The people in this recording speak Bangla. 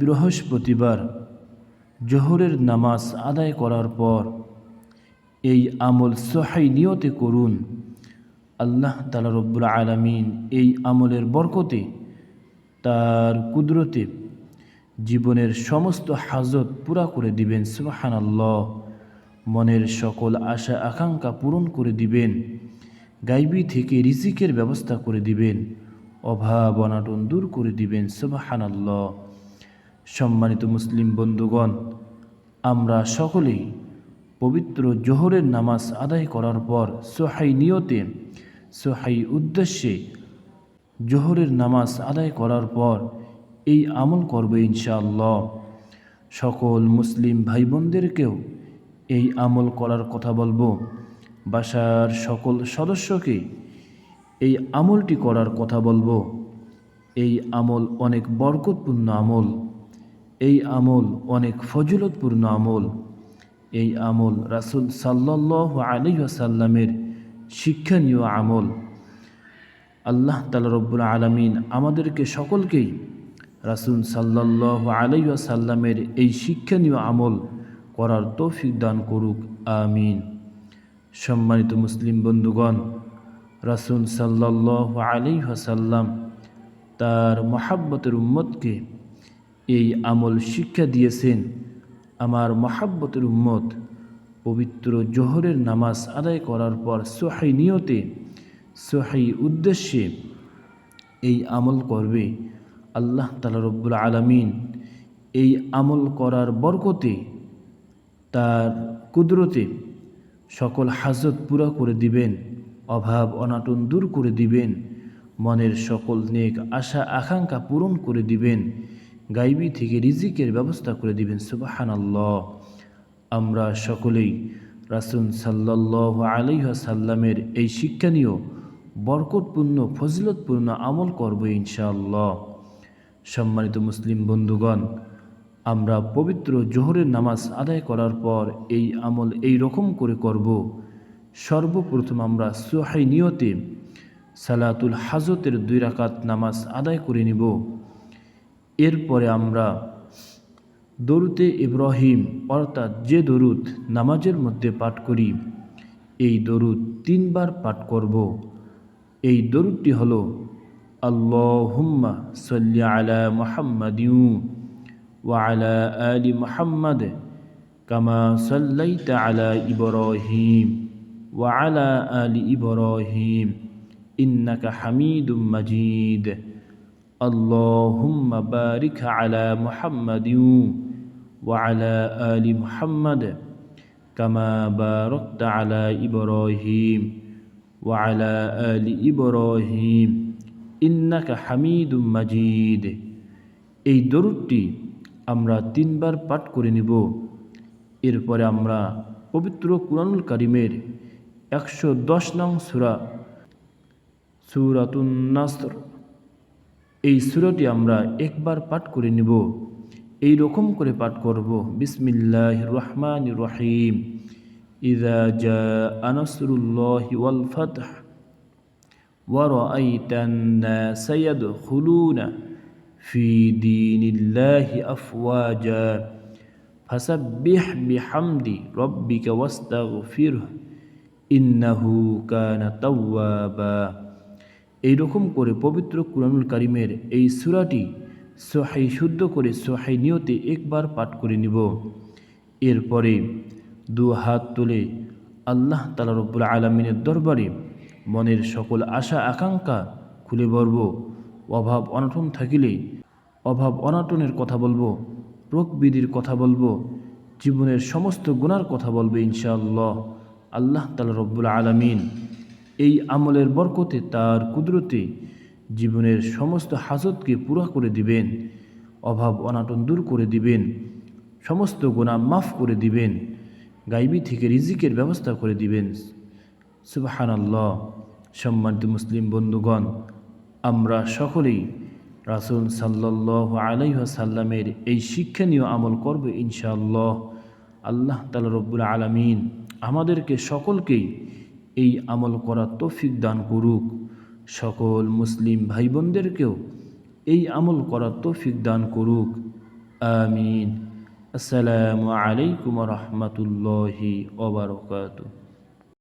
বৃহস্পতিবার জোহরের নামাজ আদায় করার পর এই আমল সহাই নিয়তে করুন। আল্লাহ তালা রব্বুল আলমিন এই আমলের বরকতে তার কুদরতে জীবনের সমস্ত হাজত পুরা করে দিবেন সুবাহান আল্লাহ মনের সকল আশা, আকাঙ্ক্ষা পূরণ করে দিবেন। গাইবি থেকে রিজিকের ব্যবস্থা করে দিবেন। অভাব, অনাটন দূর করে দিবেন সুবাহান আল্লাহ সম্মানিত মুসলিম বন্ধুগণ, আমরা সকলেই পবিত্র জোহরের নামাজ আদায় করার পর সোহাই নিয়তে, সোহাই উদ্দেশ্যে জোহরের নামাজ আদায় করার পর এই আমল করবে ইনশাআল্লাহ। সকল মুসলিম ভাই বোনদেরকেও এই আমল করার কথা বলব। বাসার সকল সদস্যকে এই আমলটি করার কথা বলব। এই আমল অনেক বরকতপূর্ণ আমল। এই আমল অনেক ফজিলতপূর্ণ আমল। এই আমল রাসুল সাল্লাহ আলী আসাল্লামের শিক্ষণীয় আমল। আল্লাহ তালা রব্বুল আলমিন আমাদেরকে সকলকেই রাসুল সাল্লাহ আলী আসাল্লামের এই শিক্ষণীয় আমল করার তৌফিক দান করুক, আমিন। সম্মানিত মুসলিম বন্ধুগণ, রাসুল সাল্লাহ আলী আসাল্লাম তার মহাব্বতের উম্মতকে এই আমল শিক্ষা দিয়েছেন আমার মহাব্বতের উম্মত। পবিত্র জোহরের নামাজ আদায় করার পর সোহাই নিয়তে সোহাই উদ্দেশ্যে এই আমল করবে আল্লাহ তালা রব্বুল আলমিন। এই আমল করার বরকতে, তার কুদরতে সকল হাজত পুরা করে দিবেন, অভাব অনাটন দূর করে দিবেন, মনের সকল নেক আশা আকাঙ্ক্ষা পূরণ করে দিবেন। গাইবি থেকে রিজিকের ব্যবস্থা করে দিবেন সুবাহান আল্লাহ আমরা সকলেই রাসুল সাল্লাহ আলাইসাল্লামের এই শিক্ষণীয় বরকতপূর্ণ, ফজিলতপূর্ণ আমল করব ইনশাআল্লাহ। সম্মানিত মুসলিম বন্ধুগণ, আমরা পবিত্র জোহরের নামাজ আদায় করার পর এই আমল এই রকম করে করব। সর্বপ্রথম আমরা সোহাই নিয়তে সালাতুল হাজতের দুই রাকাত নামাজ আদায় করে নিব। এরপরে আমরা দরুতে ইব্রাহিম, অর্থাৎ যে দরুদ নামাজের মধ্যে পাঠ করি, এই দরুদ তিনবার পাঠ করব। এই দরুদটি হল, আল্লাহুম্মা সাল্লি আলা মুহাম্মাদিউ ওয়া আলা মুহাম্মাদ কামা সাল্লাইতা আলা ইব্রাহিম ওয়া আলা আলি ইব্রাহিম ইন্নাকা হামিদুম মাজিদ। اللهم بارك على محمد وعلى آل محمد كما باركت على إبراهيم وعلى آل إبراهيم إنك حميد مجيد এই দরুদটি আমরা তিনবার পাঠ করে নিব এরপরে আমরা পবিত্র কুরআনুল কারিমের একশো দশ নং সুরা সুরাতুন নাসর এই সুরটি আমরা একবার পাঠ করে নিব এই রকম করে পাঠ করব বিসমিল্লাহ রহমান রহিম ইদা জা আনসরুল্লাহ ওয়াল ফতহ ورأيت الناس يدخلون في دين الله أفواجا فسبح بحمد ربك واستغفره إنه كان توابا এইরকম করে পবিত্র কুরআনুল কারিমের এই সুরাটি সোহাই শুদ্ধ করে সোহাই নিয়তে একবার পাঠ করে নিব। এরপরে দু হাত তুলে আল্লাহ তালা রব্বুল আলমিনের দরবারে মনের সকল আশা, আকাঙ্ক্ষা খুলে বলব। অভাব, অনটন থাকিলে অভাব, অনাটনের কথা বলব, রোগবিধির কথা বলব, জীবনের সমস্ত গুণার কথা বলবে ইনশাআল্লাহ। আল্লাহ তালা রব্বুল আলমিন এই আমলের বরকতে তার কুদরতে জীবনের সমস্ত হাজতকে পুরা করে দিবেন, অভাব অনাটন দূর করে দিবেন, সমস্ত গোনা মাফ করে দিবেন, গাইবি থেকে রিজিকের ব্যবস্থা করে দিবেন। সুবাহান আল্লাহ সম্মানিত মুসলিম বন্ধুগণ, আমরা সকলেই রাসুল সাল্লাহ আলাইসাল্লামের এই শিক্ষণীয় আমল করব ইনশাআল্লাহ। আল্লাহ তালা রব্বুল আলমিন আমাদেরকে সকলকেই এই আমল করার তৌফিক দান করুক। সকল মুসলিম ভাই বোনদেরকেও এই আমল করার তৌফিক দান করুক। আমিন। আসসালামু আলাইকুম রহমতুল্লাহি ওবরকাতুহ